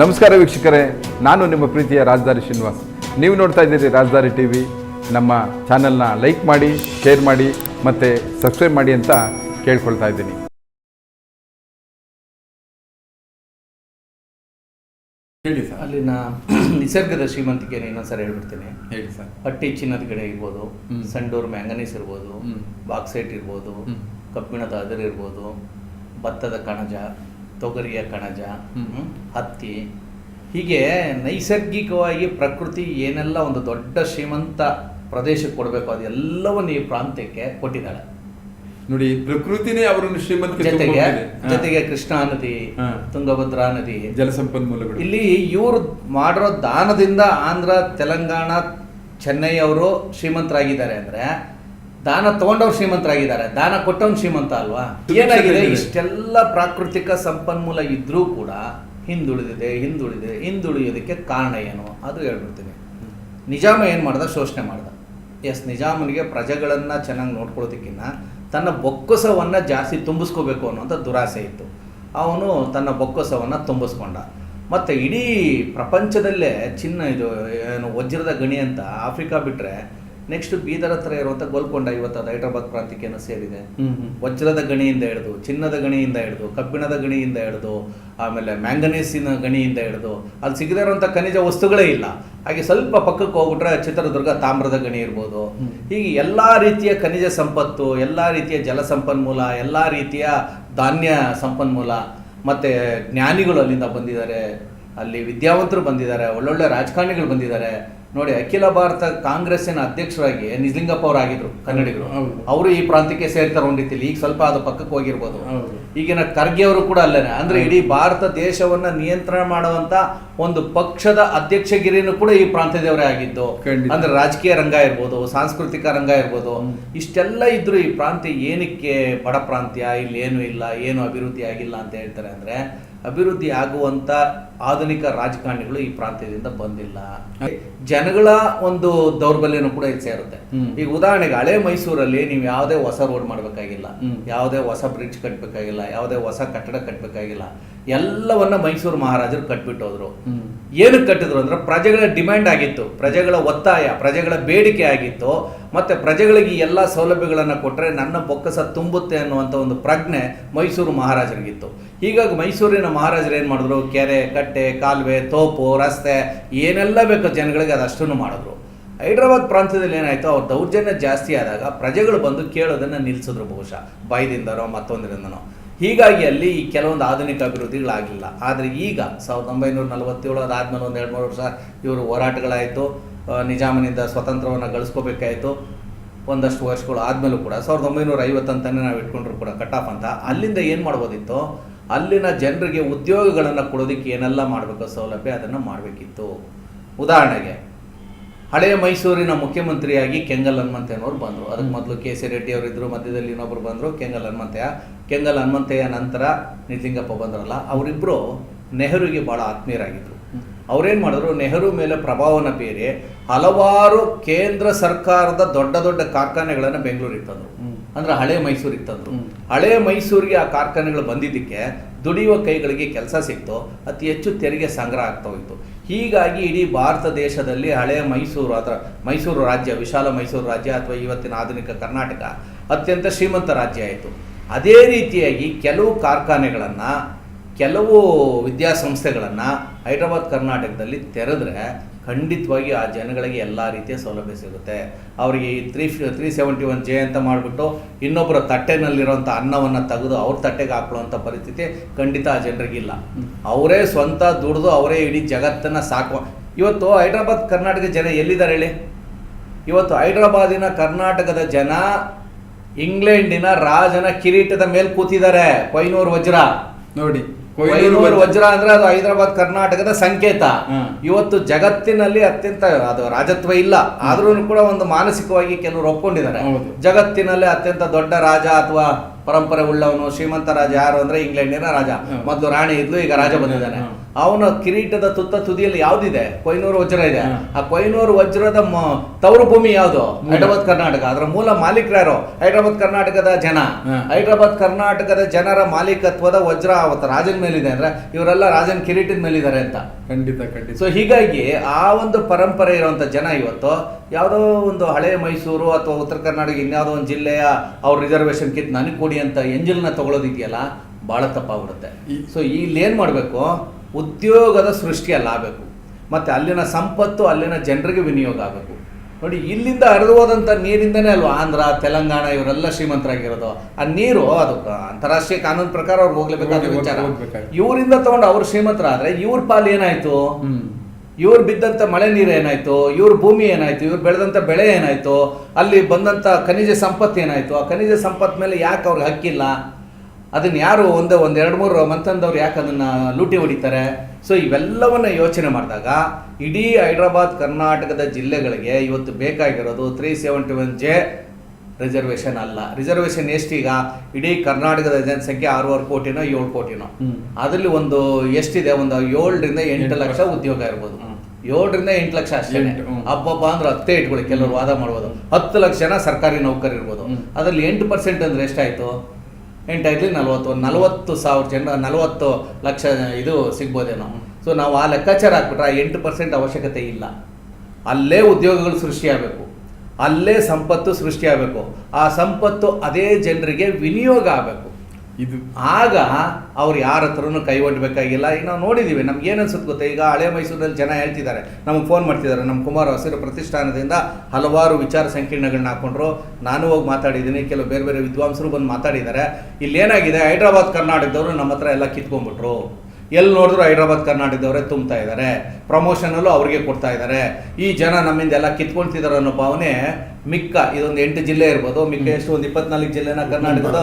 ನಮಸ್ಕಾರ ವೀಕ್ಷಕರೇ ನಾನು ನಿಮ್ಮ ಪ್ರೀತಿಯ ರಾಜಧಾರಿ ಶ್ರೀನಿವಾಸ್. ನೀವು ನೋಡ್ತಾ ಇದ್ದೀರಿ ರಾಜಧಾರಿ ಟಿ ವಿ. ನಮ್ಮ ಚಾನಲ್ನ ಲೈಕ್ ಮಾಡಿ ಶೇರ್ ಮಾಡಿ ಮತ್ತು ಸಬ್ಸ್ಕ್ರೈಬ್ ಮಾಡಿ ಅಂತ ಕೇಳ್ಕೊಳ್ತಾ ಇದ್ದೀನಿ. ಹೇಳಿ ಸರ್. ಅಲ್ಲಿನ ನಿಸರ್ಗದ ಶ್ರೀಮಂತಿಕೆಯನ್ನು ಇನ್ನೊಂದ್ಸರಿ ಹೇಳ್ಬಿಡ್ತೀನಿ. ಹೇಳಿ ಸರ್. ಹಟ್ಟಿ ಚಿನ್ನದ ಗಿಡ ಇರ್ಬೋದು ಸಂಡೂರ್ ಸಂಡೂರು ಮ್ಯಾಂಗನೀಸ್ ಇರ್ಬೋದು ಹ್ಮ್. ಬಾಕ್ಸೈಟ್ ಇರ್ಬೋದು. ಕಬ್ಬಿಣದ ಅದಿರು ಇರ್ಬೋದು ಭತ್ತದ ಕಣಜ ತೊಗರಿಯ ಕಣಜ ಹತ್ತಿ. ಹೀಗೆ ನೈಸರ್ಗಿಕವಾಗಿ ಪ್ರಕೃತಿ ಏನೆಲ್ಲ ಒಂದು ದೊಡ್ಡ ಶ್ರೀಮಂತ ಪ್ರದೇಶಕ್ಕೆ ಕೊಡಬೇಕು ಅದೆಲ್ಲವನ್ನು ಈ ಪ್ರಾಂತ್ಯಕ್ಕೆ ಕೊಟ್ಟಿದ್ದಾಳೆ. ನೋಡಿ ಪ್ರಕೃತಿನೇ ಅವರನ್ನು ಶ್ರೀಮಂತ ಜೊತೆಗೆ ಜೊತೆಗೆ ಕೃಷ್ಣಾ ನದಿ. ತುಂಗಭದ್ರಾ ನದಿ. ಜಲಸಂಪನ್ಮೂಲಗಳು. ಇಲ್ಲಿ ಇವರು ಮಾಡಿರೋ ದಾನದಿಂದ ಆಂಧ್ರ ತೆಲಂಗಾಣ ಚೆನ್ನೈ ಅವರು ಶ್ರೀಮಂತರಾಗಿದ್ದಾರೆ ಅಂದ್ರೆ ದಾನ ತಗೊಂಡವ್ರು ಶ್ರೀಮಂತರಾಗಿದ್ದಾರೆ ದಾನ ಕೊಟ್ಟವ್ನು ಶ್ರೀಮಂತ ಅಲ್ವಾ? ಏನಾಗಿದೆ? ಇಷ್ಟೆಲ್ಲ ಪ್ರಾಕೃತಿಕ ಸಂಪನ್ಮೂಲ ಇದ್ರೂ ಕೂಡ ಹಿಂದುಳಿದಿದೆ ಹಿಂದುಳಿದಿದೆ ಹಿಂದುಳಿಯೋದಕ್ಕೆ ಕಾರಣ ಏನು? ಅದು ಹೇಳ್ಬಿಡ್ತೀನಿ. ನಿಜಾಮ ಏನು ಮಾಡ್ದ? ಶೋಷಣೆ ಮಾಡ್ದ. ಎಸ್ ನಿಜಾಮನಿಗೆ ಪ್ರಜೆಗಳನ್ನು ಚೆನ್ನಾಗಿ ನೋಡ್ಕೊಳ್ಳೋದಕ್ಕಿಂತ ತನ್ನ ಬೊಕ್ಕಸವನ್ನು ಜಾಸ್ತಿ ತುಂಬಿಸ್ಕೋಬೇಕು ಅನ್ನೋಂಥ ದುರಾಸೆ ಇತ್ತು. ಅವನು ತನ್ನ ಬೊಕ್ಕಸವನ್ನು ತುಂಬಿಸ್ಕೊಂಡ. ಮತ್ತು ಇಡೀ ಪ್ರಪಂಚದಲ್ಲೇ ಚಿನ್ನ ಇದು ಏನು ವಜ್ರದ ಗಣಿ ಅಂತ ಆಫ್ರಿಕಾ ಬಿಟ್ಟರೆ ನೆಕ್ಸ್ಟ್ ಬೀದರ್ ಹತ್ರ ಇರುವಂಥ ಗೋಲ್ಕೊಂಡ ಇವತ್ತು ಅದು ಹೈದ್ರಾಬಾದ್ ಪ್ರಾಂತ್ಯಕ್ಕೆ ಸೇರಿದೆ. ವಜ್ರದ ಗಣಿಯಿಂದ ಹಿಡಿದು ಚಿನ್ನದ ಗಣಿಯಿಂದ ಹಿಡಿದು ಕಬ್ಬಿಣದ ಗಣಿಯಿಂದ ಹಿಡಿದು ಆಮೇಲೆ ಮ್ಯಾಂಗನೀಸಿನ ಗಣಿಯಿಂದ ಹಿಡಿದು ಅಲ್ಲಿ ಸಿಗದೇ ಇರುವಂಥ ಖನಿಜ ವಸ್ತುಗಳೇ ಇಲ್ಲ. ಹಾಗೆ ಸ್ವಲ್ಪ ಪಕ್ಕಕ್ಕೆ ಹೋಗ್ಬಿಟ್ರೆ ಚಿತ್ರದುರ್ಗ ತಾಮ್ರದ ಗಣಿ ಇರ್ಬೋದು. ಹೀಗೆ ಎಲ್ಲ ರೀತಿಯ ಖನಿಜ ಸಂಪತ್ತು ಎಲ್ಲ ರೀತಿಯ ಜಲ ಸಂಪನ್ಮೂಲ ಎಲ್ಲ ರೀತಿಯ ಧಾನ್ಯ ಸಂಪನ್ಮೂಲ ಮತ್ತು ಜ್ಞಾನಿಗಳು ಅಲ್ಲಿಂದ ಬಂದಿದ್ದಾರೆ. ಅಲ್ಲಿ ವಿದ್ಯಾವಂತರು ಬಂದಿದ್ದಾರೆ ಒಳ್ಳೊಳ್ಳೆ ರಾಜಕಾರಣಿಗಳು ಬಂದಿದ್ದಾರೆ. ನೋಡಿ ಅಖಿಲ ಭಾರತ ಕಾಂಗ್ರೆಸ್ಸಿನ ಅಧ್ಯಕ್ಷರಾಗಿ ನಿಜಲಿಂಗಪ್ಪ ಅವರು ಆಗಿದ್ರು ಕನ್ನಡಿಗರು. ಅವರು ಈ ಪ್ರಾಂತ್ಯಕ್ಕೆ ಸೇರ್ತಾರೆ ಒಂದು ರೀತಿಯಲ್ಲಿ ಈಗ ಸ್ವಲ್ಪ ಅದು ಪಕ್ಕಕ್ಕೆ ಹೋಗಿರ್ಬೋದು. ಈಗಿನ ಖರ್ಗೆ ಅವರು ಕೂಡ ಅಲ್ಲೇ ಅಂದ್ರೆ ಇಡೀ ಭಾರತ ದೇಶವನ್ನ ನಿಯಂತ್ರಣ ಮಾಡುವಂತ ಒಂದು ಪಕ್ಷದ ಅಧ್ಯಕ್ಷಗಿರಿನೂ ಕೂಡ ಈ ಪ್ರಾಂತ್ಯದವರೇ ಆಗಿದ್ದು. ಅಂದ್ರೆ ರಾಜಕೀಯ ರಂಗ ಇರ್ಬೋದು ಸಾಂಸ್ಕೃತಿಕ ರಂಗ ಇರ್ಬೋದು. ಇಷ್ಟೆಲ್ಲ ಇದ್ರು ಈ ಪ್ರಾಂತ್ಯ ಏನಕ್ಕೆ ಬಡ ಪ್ರಾಂತ್ಯ? ಇಲ್ಲಿ ಏನು ಇಲ್ಲ ಏನು ಅಭಿವೃದ್ಧಿ ಆಗಿಲ್ಲ ಅಂತ ಹೇಳ್ತಾರೆ ಅಂದ್ರೆ ಅಭಿವೃದ್ಧಿ ಆಗುವಂಥ ಆಧುನಿಕ ರಾಜಕಾರಣಿಗಳು ಈ ಪ್ರಾಂತ್ಯದಿಂದ ಬಂದಿಲ್ಲ. ಜನಗಳ ಒಂದು ದೌರ್ಬಲ್ಯನೂ ಕೂಡ ಇಲ್ಲಿ ಸೇರುತ್ತೆ. ಈಗ ಉದಾಹರಣೆಗೆ ಹಳೆ ಮೈಸೂರಲ್ಲಿ ನೀವು ಯಾವುದೇ ಹೊಸ ರೋಡ್ ಮಾಡಬೇಕಾಗಿಲ್ಲ. ಯಾವುದೇ ಹೊಸ ಬ್ರಿಡ್ಜ್ ಕಟ್ಟಬೇಕಾಗಿಲ್ಲ ಯಾವುದೇ ಹೊಸ ಕಟ್ಟಡ ಕಟ್ಟಬೇಕಾಗಿಲ್ಲ ಎಲ್ಲವನ್ನ ಮೈಸೂರು ಮಹಾರಾಜರು ಕಟ್ಬಿಟ್ಟು ಹೋದ್ರು ಏನಕ್ಕೆ ಕಟ್ಟಿದ್ರು ಅಂದ್ರೆ ಪ್ರಜೆಗಳ ಡಿಮ್ಯಾಂಡ್ ಆಗಿತ್ತು ಪ್ರಜೆಗಳ ಒತ್ತಾಯ ಪ್ರಜೆಗಳ ಬೇಡಿಕೆ ಆಗಿತ್ತು. ಮತ್ತೆ ಪ್ರಜೆಗಳಿಗೆ ಈ ಎಲ್ಲ ಸೌಲಭ್ಯಗಳನ್ನು ಕೊಟ್ಟರೆ ನನ್ನ ಬೊಕ್ಕಸ ತುಂಬುತ್ತೆ ಅನ್ನುವಂಥ ಒಂದು ಪ್ರಜ್ಞೆ ಮೈಸೂರು ಮಹಾರಾಜರಿಗಿತ್ತು. ಹೀಗಾಗಿ ಮೈಸೂರಿನ ಮಹಾರಾಜರು ಏನು ಮಾಡಿದ್ರು? ಕೆರೆ, ಕಟ್ಟೆ, ಕಾಲುವೆ, ತೋಪು, ರಸ್ತೆ, ಏನೆಲ್ಲ ಬೇಕೋ ಜನಗಳಿಗೆ ಅದಷ್ಟನ್ನು ಮಾಡಿದ್ರು. ಹೈದ್ರಾಬಾದ್ ಪ್ರಾಂತ್ಯದಲ್ಲಿ ಏನಾಯಿತು? ಅವ್ರ ದೌರ್ಜನ್ಯ ಜಾಸ್ತಿ ಆದಾಗ ಪ್ರಜೆಗಳು ಬಂದು ಕೇಳೋದನ್ನು ನಿಲ್ಲಿಸಿದ್ರು ಬಹುಶಃ. ಭಯದಿಂದನೋ, ಮತ್ತೊಂದರಿಂದನೋ. ಹೀಗಾಗಿ ಅಲ್ಲಿ ಈ ಕೆಲವೊಂದು ಆಧುನಿಕ ಅಭಿವೃದ್ಧಿಗಳಾಗಿಲ್ಲ ಆದರೆ ಈಗ ಸಾವಿರದ ಒಂಬೈನೂರ ನಲವತ್ತೇಳು ಅದಾದಮೇಲೆ ಒಂದು ಎರಡು ಮೂರು ವರ್ಷ ಇವರು ಹೋರಾಟಗಳಾಯಿತು. ನಿಜಾಮನಿಂದ ಸ್ವತಂತ್ರವನ್ನು ಗಳಿಸ್ಕೋಬೇಕಾಯಿತು. ಒಂದಷ್ಟು ವರ್ಷಗಳು ಆದಮೇಲೂ ಕೂಡ. ಸಾವಿರದ ಒಂಬೈನೂರ ಐವತ್ತಂತಲೇ ನಾವು ಇಟ್ಕೊಂಡ್ರು ಕೂಡ ಕಟ್ ಆಫ್ ಅಂತ. ಅಲ್ಲಿಂದ ಏನು ಮಾಡ್ಬೋದಿತ್ತು? ಅಲ್ಲಿನ ಜನರಿಗೆ ಉದ್ಯೋಗಗಳನ್ನು ಕೊಡೋದಕ್ಕೆ ಏನೆಲ್ಲ ಮಾಡಬೇಕು ಸೌಲಭ್ಯ ಅದನ್ನು ಮಾಡಬೇಕಿತ್ತು. ಉದಾಹರಣೆಗೆ ಹಳೆಯ ಮೈಸೂರಿನ ಮುಖ್ಯಮಂತ್ರಿಯಾಗಿ ಕೆಂಗಲ್ ಹನುಮಂತಯ್ಯನವರು ಬಂದರು. ಅದಕ್ಕೆ ಮೊದಲು ಕೆ ಸಿ ರೆಡ್ಡಿ ಅವರು ಇದ್ರು ಮಧ್ಯದಲ್ಲಿ ಇನ್ನೊಬ್ಬರು ಬಂದರು ಕೆಂಗಲ್ ಹನುಮಂತಯ್ಯ. ಕೆಂಗಲ್ ಹನುಮಂತಯ್ಯ ನಂತರ ನಿಜಲಿಂಗಪ್ಪ ಬಂದ್ರಲ್ಲ ಅವರಿಬ್ಬರು ನೆಹರುಗೆ ಭಾಳ ಆತ್ಮೀಯರಾಗಿದ್ದರು ಅವರೇನು ಮಾಡಿದ್ರು ನೆಹರು ಮೇಲೆ ಪ್ರಭಾವನ ಬೀರಿ ಹಲವಾರು ಕೇಂದ್ರ ಸರ್ಕಾರದ ದೊಡ್ಡ ದೊಡ್ಡ ಕಾರ್ಖಾನೆಗಳನ್ನು ಬೆಂಗಳೂರಿಗೆ ತಂದರು. ಅಂದ್ರೆ ಹಳೆ ಮೈಸೂರಿಗೆ ತಂದರು. ಹಳೆ ಮೈಸೂರಿಗೆ ಆ ಕಾರ್ಖಾನೆಗಳು ಬಂದಿದ್ದಕ್ಕೆ ದುಡಿಯುವ ಕೈಗಳಿಗೆ ಕೆಲಸ ಸಿಕ್ತು ಅತಿ ಹೆಚ್ಚು ತೆರಿಗೆ ಸಂಗ್ರಹ ಆಗ್ತಾ ಹೋಯಿತು. ಹೀಗಾಗಿ ಇಡೀ ಭಾರತ ದೇಶದಲ್ಲಿ ಹಳೆಯ ಮೈಸೂರು ಅಥವಾ ಮೈಸೂರು ರಾಜ್ಯ ವಿಶಾಲ ಮೈಸೂರು ರಾಜ್ಯ ಅಥವಾ ಇವತ್ತಿನ ಆಧುನಿಕ ಕರ್ನಾಟಕ ಅತ್ಯಂತ ಶ್ರೀಮಂತ ರಾಜ್ಯ ಆಯಿತು. ಅದೇ ರೀತಿಯಾಗಿ ಕೆಲವು ಕಾರ್ಖಾನೆಗಳನ್ನು ಕೆಲವು ವಿದ್ಯಾಸಂಸ್ಥೆಗಳನ್ನು ಹೈದರಾಬಾದ್ ಕರ್ನಾಟಕದಲ್ಲಿ ತೆರೆದ್ರೆ ಖಂಡಿತವಾಗಿ ಆ ಜನಗಳಿಗೆ ಎಲ್ಲ ರೀತಿಯ ಸೌಲಭ್ಯ ಸಿಗುತ್ತೆ. ಅವರಿಗೆ ಈ three three seventy one J ಅಂತ ಮಾಡಿಬಿಟ್ಟು ಇನ್ನೊಬ್ಬರ ತಟ್ಟೆನಲ್ಲಿರೋಂಥ ಅನ್ನವನ್ನು ತೆಗೆದು ಅವ್ರ ತಟ್ಟೆಗೆ ಹಾಕೊಳ್ಳುವಂಥ ಪರಿಸ್ಥಿತಿ ಖಂಡಿತ ಆ ಜನರಿಗಿಲ್ಲ ಅವರೇ ಸ್ವಂತ ದುಡಿದು ಅವರೇ ಇಡೀ ಜಗತ್ತನ್ನು ಸಾಕುವ, ಇವತ್ತು ಹೈದ್ರಾಬಾದ್ ಕರ್ನಾಟಕ ಜನ ಎಲ್ಲಿದ್ದಾರೆ ಹೇಳಿ? ಇವತ್ತು ಹೈದ್ರಾಬಾದಿನ ಕರ್ನಾಟಕದ ಜನ ಇಂಗ್ಲೆಂಡಿನ ರಾಜನ ಕಿರೀಟದ ಮೇಲೆ ಕೂತಿದ್ದಾರೆ, ಕೊಯ್ನೂರು ವಜ್ರ. ನೋಡಿ ಕೊಯ್ಲೂರು ವಜ್ರ ಅಂದ್ರೆ ಅದು ಹೈದರಾಬಾದ್ ಕರ್ನಾಟಕದ ಸಂಕೇತ. ಇವತ್ತು ಜಗತ್ತಿನಲ್ಲಿ ಅತ್ಯಂತ ಅದು ರಾಜತ್ವ ಇಲ್ಲ. ಆದ್ರೂ ಕೂಡ ಒಂದು ಮಾನಸಿಕವಾಗಿ ಕೆಲವರು ಒಪ್ಕೊಂಡಿದ್ದಾರೆ. ಜಗತ್ತಿನಲ್ಲಿ ಅತ್ಯಂತ ದೊಡ್ಡ ರಾಜ ಅಥವಾ ಪರಂಪರೆ ಉಳ್ಳವನು ಶ್ರೀಮಂತ ರಾಜ ಯಾರು ಅಂದ್ರೆ ಇಂಗ್ಲೆಂಡಿನ ರಾಜ. ಮೊದಲು ರಾಣಿ ಇದ್ಲು ಈಗ ರಾಜ ಬಂದಿದ್ದಾನೆ. ಅವನ ಕಿರೀಟದ ತುತ್ತ ತುದಿಯಲ್ಲಿ ಯಾವ್ದಿದೆ? ಕೊಯ್ನೂರು ವಜ್ರ ಇದೆ. ಆ ಕೊಯ್ನೂರು ವಜ್ರದ ತವರು ಭೂಮಿ ಯಾವುದು? ಹೈದರಾಬಾದ್ ಕರ್ನಾಟಕ. ಅದರ ಮೂಲ ಮಾಲೀಕರು ಹೈದರಾಬಾದ್ ಕರ್ನಾಟಕದ ಜನ. ಹೈದರಾಬಾದ್ ಕರ್ನಾಟಕದ ಜನರ ಮಾಲೀಕತ್ವದ ವಜ್ರ ಅವತ್ತು ರಾಜನ ಮೇಲಿದೆ ಅಂದ್ರೆ ಇವರೆಲ್ಲ ರಾಜನ ಕಿರೀಟದ ಮೇಲಿದ್ದಾರೆ ಅಂತ. ಖಂಡಿತ ಖಂಡಿತ. ಸೊ ಹೀಗಾಗಿ ಆ ಒಂದು ಪರಂಪರೆ ಇರುವಂತ ಜನ ಇವತ್ತು ಯಾವುದೋ ಒಂದು ಹಳೆ ಮೈಸೂರು ಅಥವಾ ಉತ್ತರ ಕರ್ನಾಟಕ ಇನ್ಯಾವುದೋ ಒಂದು ಜಿಲ್ಲೆಯ ಅವ್ರ ರಿಸರ್ವೇಶನ್ ಕಿತ್ ನನಗೆ ಕೊಡಿ ಅಂತ ಎಂಜಿಲ್ನ ತಗೊಳ್ಳೋದಿದೆಯಲ್ಲ ಭಾಳ ತಪ್ಪಾಗ್ಬಿಡುತ್ತೆ. ಸೊ ಇಲ್ಲಿ ಏನು ಮಾಡಬೇಕು? ಉದ್ಯೋಗದ ಸೃಷ್ಟಿಯಲ್ಲಿ ಆಗಬೇಕು ಮತ್ತು ಅಲ್ಲಿನ ಸಂಪತ್ತು ಅಲ್ಲಿನ ಜನರಿಗೆ ವಿನಿಯೋಗ ಆಗಬೇಕು. ನೋಡಿ ಇಲ್ಲಿಂದ ಹರಿದು ಹೋದಂಥ ನೀರಿಂದನೇ ಅಲ್ವಾ? ಆಂಧ್ರ ತೆಲಂಗಾಣ ಇವರೆಲ್ಲ ಶ್ರೀಮಂತರಾಗಿರೋದು. ಆ ನೀರು ಅದು ಅಂತಾರಾಷ್ಟ್ರೀಯ ಕಾನೂನು ಪ್ರಕಾರ ಅವ್ರು ಹೋಗ್ಲೇಬೇಕಾದ ವಿಚಾರ. ಇವರಿಂದ ತಗೊಂಡು ಅವ್ರು ಶ್ರೀಮಂತರಾದ್ರೆ ಇವ್ರ ಪಾಲು ಏನಾಯ್ತು? ಇವ್ರು ಬಿದ್ದಂತ ಮಳೆ ನೀರು ಏನಾಯ್ತು? ಇವ್ರ ಭೂಮಿ ಏನಾಯ್ತು? ಇವ್ರು ಬೆಳೆದಂತ ಬೆಳೆ ಏನಾಯ್ತು? ಅಲ್ಲಿ ಬಂದಂತ ಖನಿಜ ಸಂಪತ್ತು ಏನಾಯ್ತು? ಆ ಖನಿಜ ಸಂಪತ್ತು ಮೇಲೆ ಯಾಕೆ ಅವ್ರಿಗೆ ಹಕ್ಕಿಲ್ಲ? ಅದನ್ನ ಯಾರು ಒಂದು ಒಂದು ಎರಡು ಮೂರು ಮಂತಂದವ್ರು ಯಾಕೆ ಅದನ್ನು ಲೂಟಿ ಹೊಡಿತಾರೆ? ಸೊ ಇವೆಲ್ಲವನ್ನು ಯೋಚನೆ ಮಾಡಿದಾಗ ಇಡೀ ಹೈದರಾಬಾದ್ ಕರ್ನಾಟಕದ ಜಿಲ್ಲೆಗಳಿಗೆ ಇವತ್ತು ಬೇಕಾಗಿರೋದು three seventy one J reservation ಅಲ್ಲ. ರಿಸರ್ವೇಷನ್ ಎಷ್ಟೀಗ? ಇಡೀ ಕರ್ನಾಟಕದ ಜನಸಂಖ್ಯೆ ಆರೂವರೆ ಕೋಟಿನೋ ಏಳು ಕೋಟಿನೋ. ಅದರಲ್ಲಿ ಒಂದು ಎಷ್ಟಿದೆ? ಒಂದು ಏಳರಿಂದ ಎಂಟು ಲಕ್ಷ ಉದ್ಯೋಗ ಇರ್ಬೋದು. ಏಳರಿಂದ ಎಂಟು ಲಕ್ಷ ಅಷ್ಟೇ. ಹಬ್ಬಬ್ಬ ಅಂದ್ರೆ ಹತ್ತೇ ಇಟ್ಕೊಳ್ಳಿ ಕೆಲವರು ವಾದ ಮಾಡ್ಬೋದು. ಹತ್ತು ಲಕ್ಷ ಜನ ಸರ್ಕಾರಿ ನೌಕರಿ ಇರ್ಬೋದು ಅದರಲ್ಲಿ ಎಂಟು ಪರ್ಸೆಂಟ್ ಅಂದ್ರೆ ಎಷ್ಟಾಯ್ತು? ಎಂಟಾಯ್ತು ನಲ್ವತ್ತು, ನಲವತ್ತು ಸಾವಿರ ಜನ, ನಲವತ್ತು ಲಕ್ಷ ಇದು ಸಿಗ್ಬೋದೇನೋ. ಸೊ ನಾವು ಆ ಲೆಕ್ಕಾಚಾರ ಹಾಕ್ಬಿಟ್ರೆ ಆ ಎಂಟು ಪರ್ಸೆಂಟ್ ಅವಶ್ಯಕತೆ ಇಲ್ಲ. ಅಲ್ಲೇ ಉದ್ಯೋಗಗಳು ಸೃಷ್ಟಿಯಾಗಬೇಕು ಅಲ್ಲೇ ಸಂಪತ್ತು ಸೃಷ್ಟಿಯಾಗಬೇಕು ಆ ಸಂಪತ್ತು ಅದೇ ಜನರಿಗೆ ವಿನಿಯೋಗ ಆಗಬೇಕು. ಇದು ಆಗ ಅವ್ರು ಯಾರ ಹತ್ರನೂ ಕೈ ಒಡ್ಬೇಕಾಗಿಲ್ಲ ಈಗ ನಾವು ನೋಡಿದ್ದೀವಿ ನಮ್ಗೆ ಏನು ಅನ್ಸುತ್ತೆ ಗೊತ್ತಾ? ಈಗ ಹಳೆ ಮೈಸೂರಲ್ಲಿ ಜನ ಹೇಳ್ತಿದ್ದಾರೆ, ನಮಗೆ ಫೋನ್ ಮಾಡ್ತಿದ್ದಾರೆ, ನಮ್ಮ ಕುಮಾರ ಹಸಿರು ಪ್ರತಿಷ್ಠಾನದಿಂದ ಹಲವಾರು ವಿಚಾರ ಸಂಕೀರ್ಣಗಳನ್ನ ಹಾಕೊಂಡ್ರು. ನಾನು ಹೋಗಿ ಮಾತಾಡಿದ್ದೀನಿ, ಕೆಲವು ಬೇರೆ ಬೇರೆ ವಿದ್ವಾಂಸರು ಬಂದು ಮಾತಾಡಿದ್ದಾರೆ. ಇಲ್ಲಿ ಏನಾಗಿದೆ ಹೈದ್ರಾಬಾದ್, ಕರ್ನಾಟಕದವರು ನಮ್ಮ ಹತ್ರ ಎಲ್ಲ ಕಿತ್ಕೊಂಡ್ಬಿಟ್ರು. ಎಲ್ಲಿ ನೋಡಿದ್ರು ಹೈದ್ರಾಬಾದ್ ಕರ್ನಾಟಕದವರೇ ತುಂಬ್ತಾ ಇದ್ದಾರೆ. ಪ್ರಮೋಷನಲ್ಲೂ ಅವ್ರಿಗೆ ಕೊಡ್ತಾ ಇದ್ದಾರೆ. ಈ ಜನ ನಮ್ಮಿಂದ ಎಲ್ಲ ಕಿತ್ಕೊಳ್ತಿದ್ದಾರೆ ಅನ್ನೋ ಭಾವನೆ ಮಿಕ್ಕ. ಇದೊಂದು ಎಂಟು ಜಿಲ್ಲೆ ಇರ್ಬೋದು. ಮಿಕ್ಕ ಎಷ್ಟು? ಒಂದು ಇಪ್ಪತ್ನಾಲ್ಕು ಜಿಲ್ಲೆನ ಕರ್ನಾಟಕದ?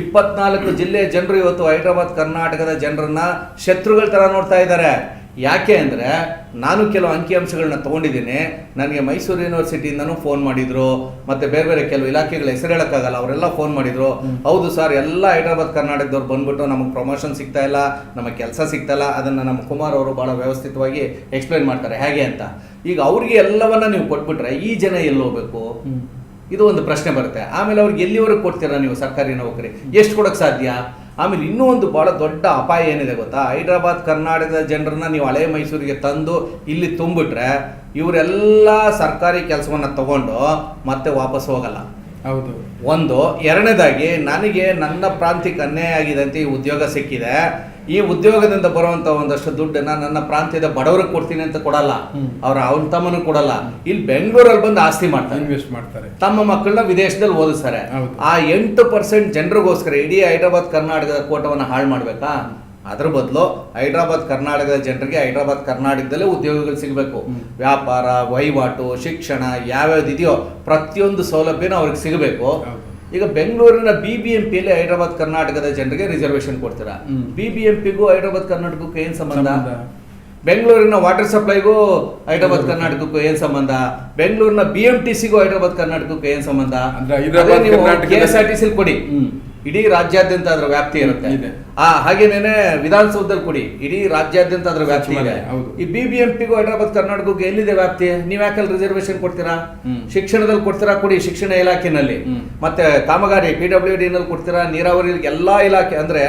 ಇಪ್ಪತ್ನಾಲ್ಕು. ಜಿಲ್ಲೆಯ ಜನರು ಇವತ್ತು ಹೈದರಾಬಾದ್ ಕರ್ನಾಟಕದ ಜನರನ್ನ ಶತ್ರುಗಳ ಥರ ನೋಡ್ತಾ ಇದ್ದಾರೆ. ಯಾಕೆ ಅಂದರೆ ನಾನು ಕೆಲವು ಅಂಕಿಅಂಶಗಳನ್ನ ತೊಗೊಂಡಿದ್ದೀನಿ. ನನಗೆ ಮೈಸೂರು ಯೂನಿವರ್ಸಿಟಿಯಿಂದನೂ ಫೋನ್ ಮಾಡಿದ್ರು. ಮತ್ತು ಬೇರೆ ಬೇರೆ ಕೆಲವು ಇಲಾಖೆಗಳ ಹೆಸರು ಹೇಳೋಕ್ಕಾಗಲ್ಲ ಅವರೆಲ್ಲ ಫೋನ್ ಮಾಡಿದರು. ಹೌದು ಸರ್ ಎಲ್ಲ ಹೈದರಾಬಾದ್ ಕರ್ನಾಟಕದವ್ರು ಬಂದ್ಬಿಟ್ಟು ನಮಗೆ ಪ್ರಮೋಷನ್ ಸಿಗ್ತಾ ಇಲ್ಲ ನಮಗೆ ಕೆಲಸ ಸಿಗ್ತಾ ಇಲ್ಲ. ಅದನ್ನು ನಮ್ಮ ಕುಮಾರ್ ಅವರು ಭಾಳ ವ್ಯವಸ್ಥಿತವಾಗಿ ಎಕ್ಸ್ಪ್ಲೈನ್ ಮಾಡ್ತಾರೆ. ಹೇಗೆ ಅಂತ. ಈಗ ಅವ್ರಿಗೆ ಎಲ್ಲವನ್ನ ನೀವು ಕೊಟ್ಬಿಟ್ರೆ ಈ ಜನ ಎಲ್ಲಿ ಹೋಗ್ಬೇಕು? ಇದು ಒಂದು ಪ್ರಶ್ನೆ ಬರುತ್ತೆ. ಆಮೇಲೆ ಅವ್ರಿಗೆ ಎಲ್ಲಿವರೆಗೆ ಕೊಡ್ತೀರಾ ನೀವು ಸರ್ಕಾರಿ ನೌಕರಿ? ಎಷ್ಟು ಕೊಡೋಕ್ಕೆ ಸಾಧ್ಯ? ಆಮೇಲೆ ಇನ್ನೂ ಒಂದು ಬಹಳ ದೊಡ್ಡ ಅಪಾಯ ಏನಿದೆ ಗೊತ್ತಾ? ಹೈದ್ರಾಬಾದ್ ಕರ್ನಾಟಕದ ಜನರನ್ನ ನೀವು ಹಳೆ ಮೈಸೂರಿಗೆ ತಂದು ಇಲ್ಲಿ ತುಂಬಿಟ್ರೆ ಇವರೆಲ್ಲ ಸರ್ಕಾರಿ ಕೆಲಸವನ್ನ ತಗೊಂಡು ಮತ್ತೆ ವಾಪಸ್ ಹೋಗಲ್ಲ. ಹೌದು. ಒಂದು. ಎರಡನೇದಾಗಿ ನನಗೆ ನನ್ನ ಪ್ರಾಂತ್ಯಕ್ಕೆ ಅನ್ಯಾಯ ಆಗಿದೆ ಅಂತ ಈ ಉದ್ಯೋಗ ಸಿಕ್ಕಿದೆ. ಈ ಉದ್ಯೋಗದಿಂದ ಬರುವಂತ ಒಂದಷ್ಟು ದುಡ್ಡನ್ನ ನನ್ನ ಪ್ರಾಂತ್ಯದ ಬಡವರಿಗೆ ಕೊಡ್ತೀನಿ ಅಂತ ಕೊಡಲ್ಲ. ಅವ್ರ ಅವನ ತಮ್ಮನ ಕೊಡಲ್ಲ. ಇಲ್ಲಿ ಬೆಂಗಳೂರಲ್ಲಿ ಬಂದು ಆಸ್ತಿ ಮಾಡ್ತಾರೆ. ಇನ್ವೆಸ್ಟ್ ಮಾಡ್ತಾರೆ. ತಮ್ಮ ಮಕ್ಕಳನ್ನ ವಿದೇಶದಲ್ಲಿ ಓದಿಸ್ತಾರೆ. ಆ ಎಂಟು ಪರ್ಸೆಂಟ್ ಜನರಿಗೋಸ್ಕರ ಇಡೀ ಹೈದರಾಬಾದ್ ಕರ್ನಾಟಕದ ಕೋಟವನ್ನು ಹಾಳು ಮಾಡ್ಬೇಕಾ? ಅದ್ರ ಬದಲು ಹೈದರಾಬಾದ್ ಕರ್ನಾಟಕದ ಜನರಿಗೆ ಹೈದರಾಬಾದ್ ಕರ್ನಾಟಕದಲ್ಲೇ ಉದ್ಯೋಗಗಳು ಸಿಗಬೇಕು. ವ್ಯಾಪಾರ ವಹಿವಾಟು ಶಿಕ್ಷಣ ಯಾವ್ಯಾವ್ದು ಇದೆಯೋ ಪ್ರತಿಯೊಂದು ಸೌಲಭ್ಯನೂ ಅವ್ರಿಗೆ ಸಿಗಬೇಕು. ಈಗ ಬೆಂಗಳೂರಿನ ಬಿ ಬಿ ಎಂ ಪಿಯಲ್ಲಿ ಹೈದರಾಬಾದ್ ಕರ್ನಾಟಕದ ಜನರಿಗೆ ರಿಸರ್ವೇಶನ್ ಕೊಡ್ತೀರಾ. ಬಿ ಬಿ ಎಂ ಪಿಗೂ ಹೈದರಾಬಾದ್ ಕರ್ನಾಟಕಕ್ಕೂ ಏನ್ ಸಂಬಂಧ. ಬೆಂಗಳೂರಿನ ವಾಟರ್ ಸಪ್ಲೈಗೂ ಹೈದರಾಬಾದ್ ಕರ್ನಾಟಕಕ್ಕೂ ಏನ್ ಸಂಬಂಧ ಬೆಂಗಳೂರಿನ ಬಿ ಎಂ ಟಿ ಸಿಗೂ ಹೈದರಾಬಾದ್ ಕರ್ನಾಟಕಕ್ಕೂ ಏನ್ ಸಂಬಂಧ ಕೆ ಎಸ್ ಆರ್ ಟಿ ಕೊಡಿ. ಇಡೀ ರಾಜ್ಯಾದ್ಯಂತ ಅದರ ವ್ಯಾಪ್ತಿ ಇರುತ್ತೆ. ಆ ಹಾಗೇನೇನೆ ವಿಧಾನಸೌಧದಲ್ಲಿ ಕೊಡಿ ಇಡೀ ರಾಜ್ಯಾದ್ಯಂತ ಅದರ ವ್ಯಾಪ್ತಿ ಇದೆ. ಈ ಬಿ ಬಿ ಎಂ ಪಿಗೂ ಹೈದರಾಬಾದ್ ಕರ್ನಾಟಕಕ್ಕೆ ಎಲ್ಲಿದೆ ವ್ಯಾಪ್ತಿ ನೀವ್ ಯಾಕಲ್ಲಿ ರಿಸರ್ವೇಶನ್ ಕೊಡ್ತೀರಾ. ಶಿಕ್ಷಣದಲ್ಲಿ ಕೊಡ್ತೀರಾ ಕೊಡಿ ಶಿಕ್ಷಣ ಇಲಾಖೆನಲ್ಲಿ. ಮತ್ತೆ ಕಾಮಗಾರಿ ಪಿ ಡಬ್ಲ್ಯೂ ಡಿ ನಲ್ಲಿ ಕೊಡ್ತೀರಾ ನೀರಾವರಿ ಎಲ್ಲಾ ಇಲಾಖೆ ಅಂದ್ರೆ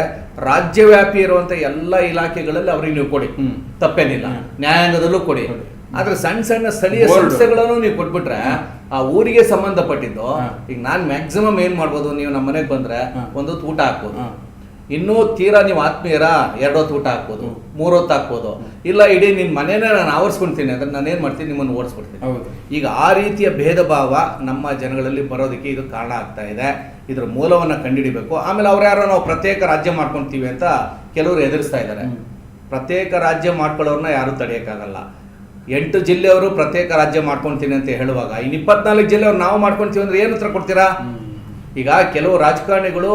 ರಾಜ್ಯವ್ಯಾಪಿ ಇರುವಂತ ಎಲ್ಲಾ ಇಲಾಖೆಗಳಲ್ಲಿ ಅವ್ರಿಗೆ ನೀವು ಕೊಡಿ. ತಪ್ಪೇನಿಲ್ಲ. ನ್ಯಾಯಾಂಗದಲ್ಲೂ ಕೊಡಿ. ಆದ್ರೆ ಸಣ್ಣ ಸಣ್ಣ ಸ್ಥಳೀಯ. ಸಂಸ್ಥೆಗಳನ್ನು ನೀವು ಕೊಟ್ಬಿಟ್ರೆ ಆ ಊರಿಗೆ ಸಂಬಂಧಪಟ್ಟಿದ್ದು ಈಗ ನಾನ್ ಮ್ಯಾಕ್ಸಿಮಮ್ ಏನ್ ಮಾಡ್ಬೋದು ನೀವು ನಮ್ಮ ಮನೆಗೆ ಬಂದ್ರೆ. ಒಂದು ಊಟ ಹಾಕ್ಬೋದು. ಇನ್ನೂ ತೀರಾ ನೀವು ಆತ್ಮೀಯರ ಎರಡೊತ್ತು ಊಟ ಹಾಕ್ಬೋದು ಮೂರೊತ್ತು ಹಾಕ್ಬೋದು. ಇಲ್ಲ ಇಡೀ ನಿನ್ನ ಮನೇನೆ ನಾನು ಆವರಿಸ್ಕೊಳ್ತೀನಿ ಅಂದ್ರೆ ನಾನು ಏನು ಮಾಡ್ತೀನಿ ನಿಮ್ಮನ್ನು ಓಡಿಸ್ಬಿಡ್ತೀನಿ. ಈಗ ಆ ರೀತಿಯ ಭೇದ ಭಾವ ನಮ್ಮ ಜನಗಳಲ್ಲಿ ಬರೋದಕ್ಕೆ ಇದು ಕಾರಣ ಆಗ್ತಾ ಇದೆ. ಇದ್ರ ಮೂಲವನ್ನ ಕಂಡುಹಿಡಿಬೇಕು ಆಮೇಲೆ ಅವ್ರು ಯಾರೋ ನಾವು ಪ್ರತ್ಯೇಕ ರಾಜ್ಯ ಮಾಡ್ಕೊಂತೀವಿ ಅಂತ ಕೆಲವರು ಎದುರಿಸ್ತಾ ಇದ್ದಾರೆ. ಪ್ರತ್ಯೇಕ ರಾಜ್ಯ ಮಾಡ್ಕೊಳ್ಳೋರನ್ನ ಯಾರು ತಡೆಯೋಕ್ಕಾಗಲ್ಲ. ಎಂಟು ಜಿಲ್ಲೆಯವರು ಪ್ರತ್ಯೇಕ ರಾಜ್ಯ ಮಾಡ್ಕೊಳ್ತೀನಿ ಅಂತ ಹೇಳುವಾಗ ಇನ್ನು ಇಪ್ಪತ್ನಾಲ್ಕು ಜಿಲ್ಲೆಯವ್ರು ನಾವು ಮಾಡ್ಕೊಂತೀವಿ ಅಂದ್ರೆ ಏನು ಉತ್ತರ ಕೊಡ್ತೀರಾ? ಈಗ ಕೆಲವು ರಾಜಕಾರಣಿಗಳು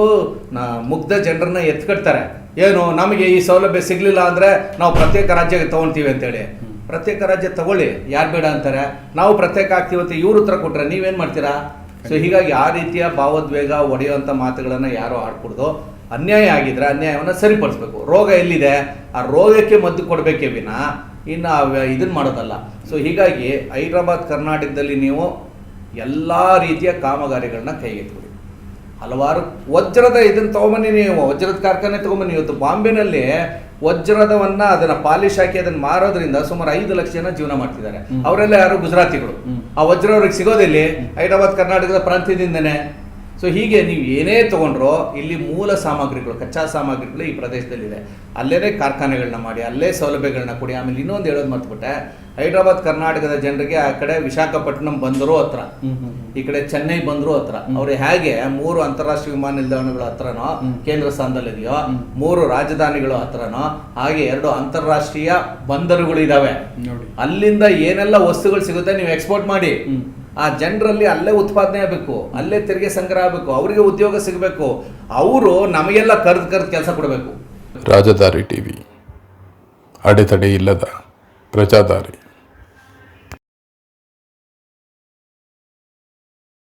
ನ- ಮುಗ್ಧ ಜನರನ್ನ ಎತ್ಕಟ್ತಾರೆ ಏನು ನಮಗೆ ಈ ಸೌಲಭ್ಯ ಸಿಗ್ಲಿಲ್ಲ ಅಂದ್ರೆ ನಾವು ಪ್ರತ್ಯೇಕ ರಾಜ್ಯಕ್ಕೆ ತಗೊಳ್ತೀವಿ ಅಂತೇಳಿ. ಪ್ರತ್ಯೇಕ ರಾಜ್ಯ ತಗೊಳ್ಳಿ ಯಾರು ಬೇಡ ಅಂತಾರೆ. ನಾವು ಪ್ರತ್ಯೇಕ ಆಗ್ತೀವಿ ಅಂತ ಇವ್ರ ಉತ್ತರ ಕೊಟ್ಟರೆ ನೀವೇನು ಮಾಡ್ತೀರಾ? ಸೊ ಹೀಗಾಗಿ ಆ ರೀತಿಯ ಭಾವೋದ್ವೇಗ ಒಡೆಯುವಂತ ಮಾತುಗಳನ್ನು ಯಾರು ಆಡ್ಕೊಡ್ದು? ಅನ್ಯಾಯ ಆಗಿದ್ರೆ ಅನ್ಯಾಯವನ್ನು ಸರಿಪಡಿಸ್ಬೇಕು. ರೋಗ ಎಲ್ಲಿದೆ? ಆ ರೋಗಕ್ಕೆ ಮದ್ದು ಕೊಡಬೇಕೇ ವಿನ ಇನ್ನು ಇದನ್ನು ಮಾಡೋದಲ್ಲ. ಸೊ ಹೀಗಾಗಿ ಹೈದ್ರಾಬಾದ್ ಕರ್ನಾಟಕದಲ್ಲಿ ನೀವು ಎಲ್ಲ ರೀತಿಯ ಕಾಮಗಾರಿಗಳನ್ನ ಕೈಗೆತ್ತಿಬಿಡಿ ಹಲವಾರು ವಜ್ರದ ಇದನ್ನ ತೊಗೊಂಬನ್ನಿ ನೀವು. ವಜ್ರದ ಕಾರ್ಖಾನೆ ತೊಗೊಂಬನ್ನಿ. ಇವತ್ತು ಬಾಂಬೆನಲ್ಲಿ ವಜ್ರದವನ್ನ ಅದನ್ನ ಪಾಲಿಶ್ ಹಾಕಿ ಅದನ್ನ ಮಾರೋದ್ರಿಂದ ಸುಮಾರು ಐದು ಲಕ್ಷ ಜನ ಜೀವನ ಮಾಡ್ತಿದ್ದಾರೆ. ಅವರೆಲ್ಲ ಯಾರು ಗುಜರಾತಿಗಳು? ಆ ವಜ್ರ ಅವ್ರಿಗೆ ಸಿಗೋದಿಲ್ಲಿ ಹೈದರಾಬಾದ್ ಕರ್ನಾಟಕದ ಪ್ರಾಂತ್ಯದಿಂದನೇ? ಸೊ ಹೀಗೆ ನೀವು ಏನೇ ತಗೊಂಡ್ರೋ ಇಲ್ಲಿ ಮೂಲ ಸಾಮಗ್ರಿಗಳು ಕಚ್ಚಾ ಸಾಮಗ್ರಿಗಳು ಈ ಪ್ರದೇಶದಲ್ಲಿದೆ. ಅಲ್ಲೇ ಕಾರ್ಖಾನೆಗಳನ್ನ ಮಾಡಿ ಅಲ್ಲೇ ಸೌಲಭ್ಯಗಳನ್ನ ಕೊಡಿ. ಆಮೇಲೆ ಇನ್ನೊಂದು ಹೇಳೋದು ಮರ್ತುಬಿಟ್ಟೆ. ಹೈದರಾಬಾದ್ ಕರ್ನಾಟಕದ ಜನರಿಗೆ ಆ ಕಡೆ ವಿಶಾಖಪಟ್ಟಣಂ ಬಂದರು ಹತ್ರ. ಈ ಕಡೆ ಚೆನ್ನೈ ಬಂದರು ಹತ್ರ. ಅವ್ರು ಹೇಗೆ ಮೂರು ಅಂತಾರಾಷ್ಟ್ರೀಯ ವಿಮಾನ ನಿಲ್ದಾಣಗಳ ಹತ್ರನೋ ಕೇಂದ್ರ ಸ್ಥಾನದಲ್ಲಿದೆಯೋ ಮೂರು ರಾಜಧಾನಿಗಳು ಹತ್ರನೋ ಹಾಗೆ ಎರಡು ಅಂತಾರಾಷ್ಟ್ರೀಯ ಬಂದರುಗಳು ಇದಾವೆ ನೋಡಿ. ಅಲ್ಲಿಂದ ಏನೆಲ್ಲ ವಸ್ತುಗಳು ಸಿಗುತ್ತೆ ನೀವು ಎಕ್ಸ್ಪೋರ್ಟ್ ಮಾಡಿ. ಆ ಜನರಲ್ಲಿ ಅಲ್ಲೇ ಉತ್ಪಾದನೆ ಆಗಬೇಕು, ಅಲ್ಲೇ ತೆರಿಗೆ ಸಂಗ್ರಹ ಆಗಬೇಕು, ಅವರಿಗೆ ಉದ್ಯೋಗ ಸಿಗಬೇಕು, ಅವರು ನಮಗೆಲ್ಲ ಕರೆದು ಕರೆದು ಕೆಲಸ ಕೊಡಬೇಕು. ರಾಜದಾರಿ ಟಿವಿ. ಅಡೆತಡೆ ಇಲ್ಲದ ಪ್ರಜಾದಾರಿ.